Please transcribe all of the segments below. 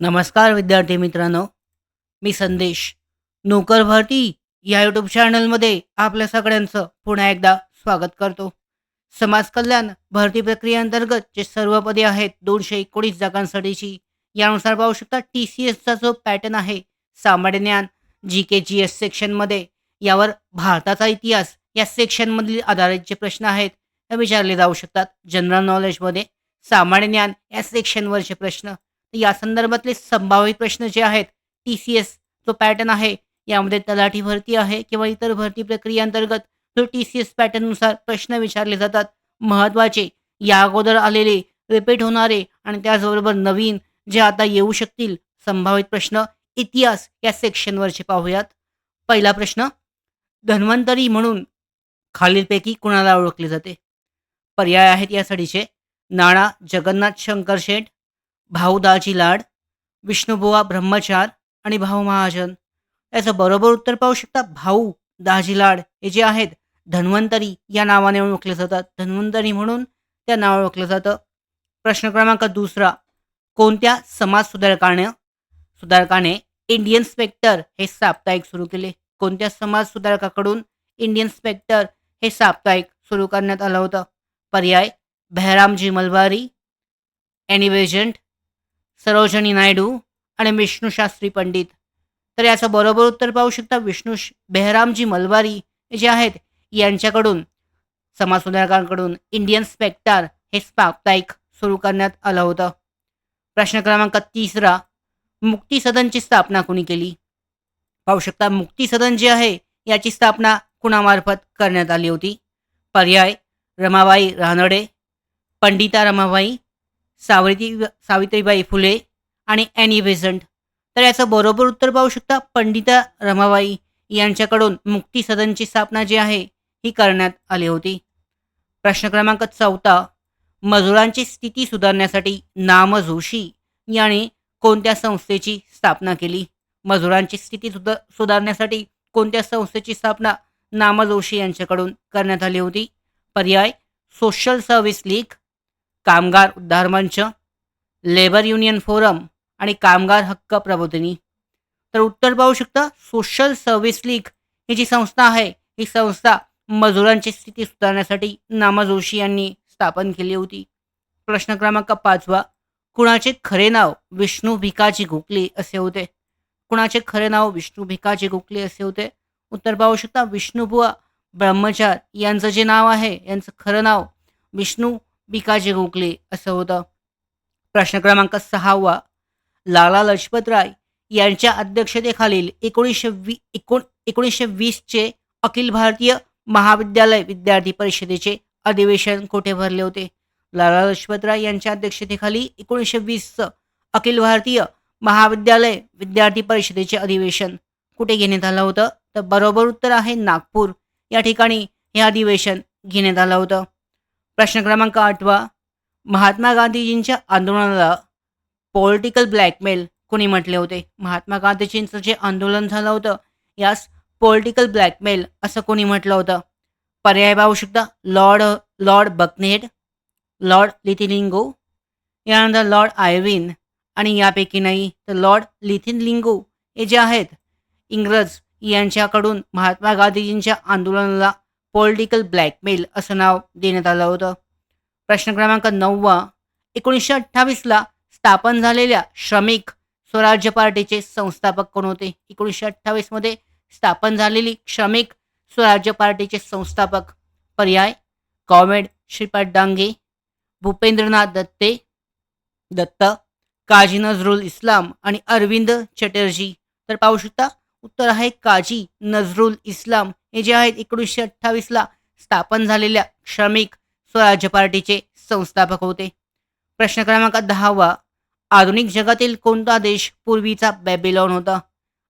नमस्कार विद्यार्थी मित्रांनो. मी संदेश. नोकर भरती या यूट्यूब चॅनलमध्ये आपल्या सगळ्यांचं पुन्हा एकदा स्वागत करतो. समाज कल्याण भरती प्रक्रियेअंतर्गत जे सर्व पदे आहेत दोनशे एकोणीस जागांसाठीची यानुसार पाहू शकता टी सी एसचा जो पॅटर्न आहे सामान्य ज्ञान जी के जी एस सेक्शनमध्ये यावर भारताचा इतिहास या सेक्शनमधील आधारित जे प्रश्न आहेत ते विचारले जाऊ शकतात. जनरल नॉलेजमध्ये सामान्य ज्ञान या सेक्शनवरचे प्रश्न. या संदर्भातले संभावित प्रश्न जे आहेत टी सी एस जो पॅटर्न आहे यामध्ये तलाठी भरती आहे किंवा इतर भरती प्रक्रियेअंतर्गत जो टी सी एस पॅटर्ननुसार प्रश्न विचारले जातात महत्त्वाचे या अगोदर आलेले रिपीट होणारे आणि त्याचबरोबर नवीन जे आता येऊ शकतील संभावित प्रश्न इतिहास या सेक्शनवरचे पाहूयात. पहिला प्रश्न धन्वंतरी म्हणून खालीलपैकी कुणाला ओळखले जाते? पर्याय आहेत यासाठीचे. नाणा जगन्नाथ शंकर शेठ भाऊ दाजी लाड विष्णुबुवा ब्रह्मचार आणि भाऊ महाजन याचं बरोबर उत्तर पाहू शकता भाऊ दाजी लाड हे जे आहेत धन्वंतरी या नावाने ओळखले जातात. धन्वंतरी म्हणून त्या नाव ओळखलं जातं. प्रश्न क्रमांक दुसरा कोणत्या समाज सुधारकाने सुधारकाने इंडियन स्पेक्टर हे साप्ताहिक सुरू केले? कोणत्या समाज सुधारकाकडून इंडियन स्पेक्टर हे साप्ताहिक सुरू करण्यात आलं होतं? पर्याय बहरामजी मलबारी ॲनिवेजंट सरोजनी नायडू आणि विष्णू शास्त्री पंडित. तर याचं बरोबर उत्तर पाहू शकता विष्णू बेहरामजी मलबारी जे आहेत यांच्याकडून समाज सुधारकांकडून इंडियन स्पेक्टर हे साप्ताहिक सुरू करण्यात आलं होतं. प्रश्न क्रमांक तिसरा मुक्ती सदनची स्थापना कोणी केली? पाहू शकता मुक्ती सदन जे आहे याची स्थापना कुणामार्फत करण्यात आली होती? पर्याय रमाबाई रानडे पंडिता रमाबाई सावित्री सावित्रीबाई फुले आणि ॲनी बेझंट तर याचं बरोबर उत्तर पाहू शकता पंडिता रमाबाई यांच्याकडून मुक्ती सदनची स्थापना जी आहे ही करण्यात आली होती. प्रश्न क्रमांक चौथा मजुरांची स्थिती सुधारण्यासाठी नामजोशी याने कोणत्या संस्थेची स्थापना केली? मजुरांची स्थिती सुधा सुधारण्यासाठी कोणत्या संस्थेची स्थापना नामजोशी यांच्याकडून करण्यात आली होती? पर्याय सोशल सर्व्हिस लीग कामगार उद्धार मंच लेबर युनियन फोरम आणि कामगार हक्क प्रबोधिनी. तर उत्तर पाहू शकता सोशल सर्व्हिस लीग ही जी संस्था आहे ही संस्था मजुरांची स्थिती सुधारण्यासाठी नामा जोशी यांनी स्थापन केली होती. प्रश्न क्रमांक पाचवा कुणाचे खरे नाव विष्णू भिकाजी गोखले असे होते? कुणाचे खरे नाव विष्णू भिकाजी गोखले असे होते? उत्तर पाहू शकता विष्णुबुवा ब्रह्मचार यांचं जे नाव आहे यांचं खरं नाव विष्णू भिकाजी गोखले असं होतं. प्रश्न क्रमांक सहावा लाला लजपतराय यांच्या अध्यक्षतेखालील एकोणीसशे वी एकोण एकोणीसशे वीसचे अखिल भारतीय महाविद्यालय विद्यार्थी परिषदेचे अधिवेशन कोठे भरले होते? लाला लजपतराय यांच्या अध्यक्षतेखाली एकोणीसशे वीसचं अखिल भारतीय महाविद्यालय विद्यार्थी परिषदेचे अधिवेशन कुठे घेण्यात आलं होतं? तर बरोबर उत्तर आहे नागपूर. या ठिकाणी हे अधिवेशन घेण्यात आलं होतं. प्रश्न क्रमांक आठवा. महात्मा गांधीजींच्या आंदोलनाला पॉलिटिकल ब्लॅकमेल कोणी म्हटले होते? महात्मा गांधीजींचं जे आंदोलन झालं होतं यास पॉलिटिकल ब्लॅकमेल असं कोणी म्हटलं होतं? पर्याय पाहू शकता. लॉर्ड लॉर्ड बकनेट लॉर्ड लिथिलिंगो यानंतर लॉर्ड आयविन आणि यापैकी नाही तर लॉर्ड लिथिनलिंगो हे जे आहेत इंग्रज यांच्याकडून महात्मा गांधीजींच्या आंदोलनाला पॉलिटिकल ब्लॅकमेल असं नाव देण्यात आलं होतं. प्रश्न क्रमांक नववा एकोणीसशे अठ्ठावीसला स्थापन झालेल्या श्रमिक स्वराज्य पार्टीचे संस्थापक कोण होते? एकोणीसशे अठ्ठावीसमध्ये स्थापन झालेली श्रमिक स्वराज्य पार्टीचे संस्थापक पर्याय कॉमेड श्रीपाद डांगे भूपेंद्रनाथ दत्ते दत्त काजी नजरुल इस्लाम आणि अरविंद चटर्जी. तर पाहू शकता उत्तर आहे काजी नजरुल इस्लाम. हे जे आहेत एकोणीसशे अठ्ठावीसला स्थापन झालेल्या श्रमिक स्वराज्य पार्टीचे संस्थापक होते. प्रश्न क्रमांक दहावा आधुनिक जगातील कोणता देश पूर्वीचा बॅबिलॉन होता?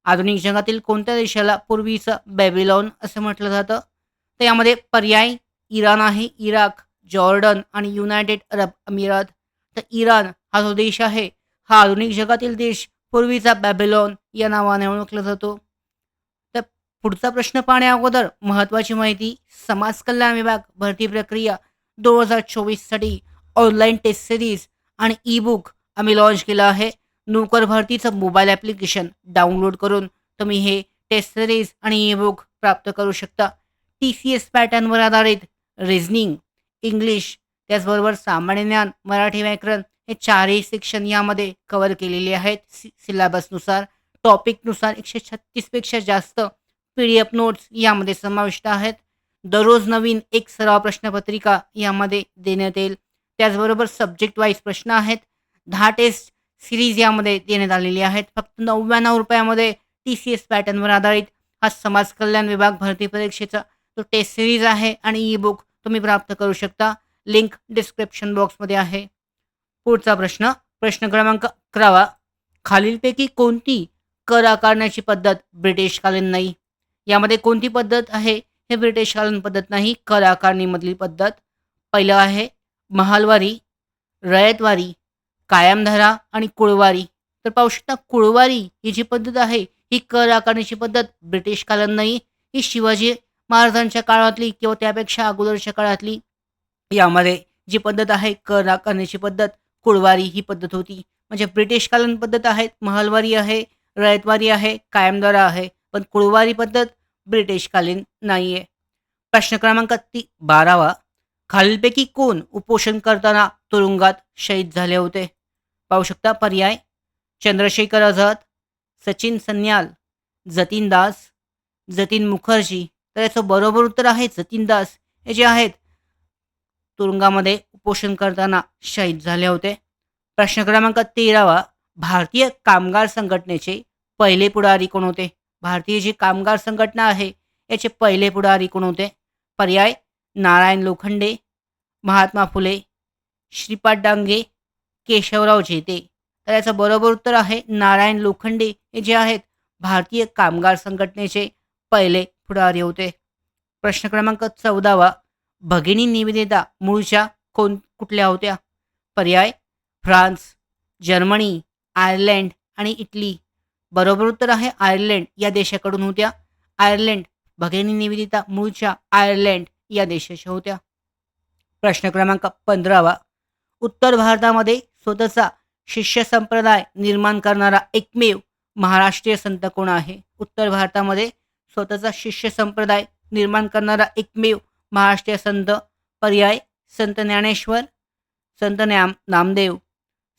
आधुनिक जगातील कोणत्या देशाला पूर्वीचं बॅबिलॉन असं म्हटलं जातं? तर यामध्ये पर्याय इराण आहे इराक जॉर्डन आणि युनायटेड अरब अमिरात. तर इराण हा जो देश आहे हा आधुनिक जगातील देश पूर्वीचा बॅबिलॉन या नावाने ओळखला जातो. तर पुढचा प्रश्न पाहण्या अगोदर महत्त्वाची माहिती समाज कल्याण विभाग भरती प्रक्रिया दोन हजार चोवीससाठी ऑनलाईन टेस्ट सिरीज आणि ई बुक आम्ही लॉन्च केलं आहे. नोकर भरतीचं मोबाईल ॲप्लिकेशन डाउनलोड करून तुम्ही हे टेस्ट सिरीज आणि ई बुक प्राप्त करू शकता. टी सी एस पॅटर्नवर आधारित रिझनिंग इंग्लिश त्याचबरोबर सामान्य ज्ञान मराठी व्याकरण हे चारही सेक्शन यामध्ये कवर केलेले आहेत. सि सिलेबसनुसार टॉपिकनुसार एकशे छत्तीसपेक्षा जास्त पी डी एफ नोट्स यामध्ये समाविष्ट आहेत. दररोज नवीन एक सराव प्रश्नपत्रिका यामध्ये देण्यात येईल. त्याचबरोबर सब्जेक्ट वाईज प्रश्न आहेत. दहा टेस्ट सिरीज यामध्ये देण्यात आलेली आहेत. फक्त नव्याण्णव रुपयामध्ये टी सी एस पॅटर्नवर आधारित हा समाज कल्याण विभाग भरती परीक्षेचा तो टेस्ट सिरीज आहे आणि ई बुक तुम्ही प्राप्त करू शकता. लिंक डिस्क्रिप्शन बॉक्समध्ये आहे. पुढचा प्रश्न प्रश्न क्रमांक अकरावा. खालीलपैकी कोणती कर आकारण्याची पद्धत ब्रिटिशकालीन नाही? यामध्ये कोणती पद्धत आहे? हे ब्रिटिशकालीन पद्धत नाही. कर आकारणीमधली पद्धत पहिलं आहे महालवारी रयतवारी कायमधारा आणि कुळवारी. तर पाहू शकता कुळवारी ही जी पद्धत आहे ही कर आकारण्याची पद्धत ब्रिटिश कालन नाही. ही शिवाजी महाराजांच्या काळातली किंवा त्यापेक्षा अगोदरच्या काळातली. यामध्ये जी पद्धत आहे कर आकारण्याची पद्धत कुळवारी ही पद्धत होती. म्हणजे ब्रिटिश कालीन पद्धत आहेत महलवारी आहे रयतवारी आहे कायमदारा आहे. पण कुळवारी पद्धत ब्रिटिशकालीन नाही आहे प्रश्न क्रमांक ती बारावा. खालीलपैकी कोण उपोषण करताना तुरुंगात शहीद झाले होते? पाहू शकता पर्याय. चंद्रशेखर आझाद सचिन सन्याल जतीन दास जतीन मुखर्जी. तर याचं बरोबर उत्तर आहे जतीन दास. हे जे आहेत तुरुंगामध्ये उपोषण करताना शहीद झाले होते. प्रश्न क्रमांक तेरावा भारतीय कामगार संघटनेचे पहिले पुढारी कोण होते? भारतीय जी कामगार संघटना आहे याचे पहिले पुढारी कोण होते? पर्याय नारायण लोखंडे महात्मा फुले श्रीपाद डांगे केशवराव जेते. तर याचं बरोबर उत्तर आहे नारायण लोखंडे हे जे आहेत भारतीय कामगार संघटनेचे पहिले पुढारी होते. प्रश्न क्रमांक चौदावा भगिनी निवेदिता मूळच्या कोण कुठल्या होत्या? पर्याय? फ्रान्स जर्मनी आयर्लंड आणि इटली. बरोबर उत्तर आहे आयर्लंड या देशाकडून होत्या. आयर्लंड भगिनी निवेदिता मूळच्या आयर्लंड या देशाच्या होत्या. प्रश्न क्रमांक पंधरावा. उत्तर भारतामध्ये स्वतःचा शिष्य संप्रदाय निर्माण करणारा एकमेव महाराष्ट्रीय संत कोण आहे? उत्तर भारतामध्ये स्वतःचा शिष्य संप्रदाय निर्माण करणारा एकमेव महाराष्ट्रीय संत पर्याय? संत ज्ञानेश्वर संत नाम नामदेव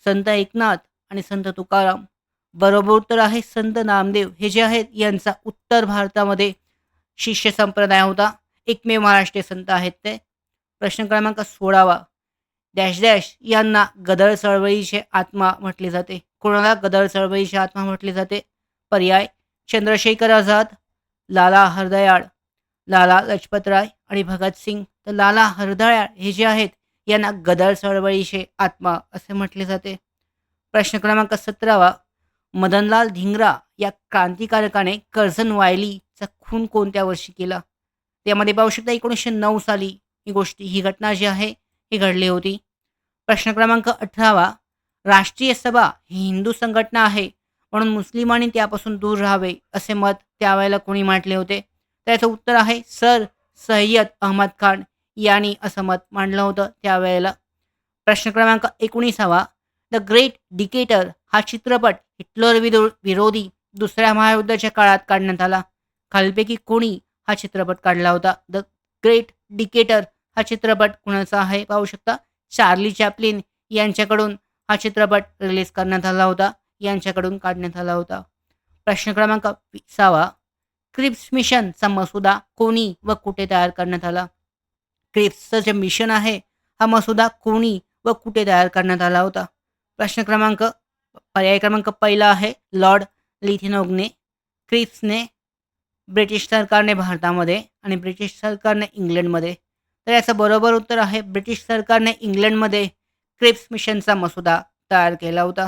संत एकनाथ आणि संत तुकाराम. बरोबर तर आहे संत नामदेव. हे जे आहेत यांचा उत्तर भारतामध्ये शिष्य संप्रदाय होता. एकमेव महाराष्ट्रीय संत आहेत ते. प्रश्न क्रमांक सोळावा. डॅश डॅश यांना गदळ चळवळीचे आत्मा म्हटले जाते. कोणाला गदळ चळवळीचे आत्मा म्हटले जाते? पर्याय चंद्रशेखर आझाद लाला हरदयाळ लाला लजपतराय आणि भगतसिंग. तर लाला हरदळ्या हे जे आहेत यांना गदळ चळवळीचे आत्मा असे म्हटले जाते. प्रश्न क्रमांक सतरावा मदनलाल धिंगरा या क्रांतिकारकाने कर्झन वायलीचा खून कोणत्या वर्षी केला? त्यामध्ये पाहू शकता एकोणीसशे नऊ साली ही गोष्टी ही घटना जी आहे ही घडली होती. प्रश्न क्रमांक अठरावा राष्ट्रीय सभा ही हिंदू संघटना आहे म्हणून मुस्लिमांनी त्यापासून दूर राहावे असे मत त्यावेळेला कोणी मांडले होते? त्याचं उत्तर आहे सर सय्यद अहमद खान. यांनी असं मत मांडलं होतं त्यावेळेला. प्रश्न क्रमांक एकोणीसावा. द ग्रेट डिकेटर हा चित्रपट हिटलर विरो विरोधी दुसऱ्या महायुद्धाच्या काळात काढण्यात आला. खालपैकी कोणी हा चित्रपट काढला होता? द ग्रेट डिकेटर हा चित्रपट कुणाचा आहे पाहू शकता? चार्ली चॅपलिन यांच्याकडून हा चित्रपट रिलीज करण्यात आला होता. यांच्याकडून काढण्यात आला होता. प्रश्न क्रमांक सहावा क्रिप्स मिशनचा मसुदा कोणी व कुठे तयार करण्यात आला? क्रिप्सचं जे मिशन आहे हा मसुदा कोणी व कुठे तयार करण्यात आला होता? प्रश्न क्रमांक पर्याय क्रमांक पहिला आहे लॉर्ड लिथिनोगने क्रिप्सने ब्रिटिश सरकारने भारतामध्ये आणि ब्रिटिश सरकारने इंग्लंडमध्ये. तर याचं बरोबर उत्तर आहे ब्रिटिश सरकारने इंग्लंडमध्ये क्रिप्स मिशनचा मसुदा तयार केला होता.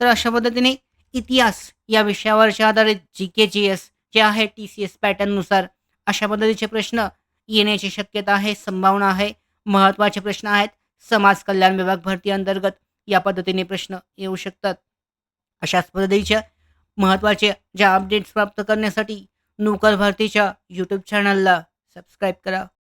तर अशा पद्धतीने इतिहास या विषयावरच्या आधारित जी के जी एस जे आहे टी सी एस पॅटर्ननुसार अशा पद्धतीचे प्रश्न येण्याची शक्यता आहे संभावना आहे महत्त्वाचे प्रश्न आहेत. समाज कल्याण विभाग भरती अंतर्गत या पद्धतीने प्रश्न येऊ शकतात. अशाच पद्धतीच्या महत्त्वाच्या ज्या अपडेट्स प्राप्त करण्यासाठी नोकर भरतीच्या यूट्यूब चॅनलला सबस्क्राईब करा.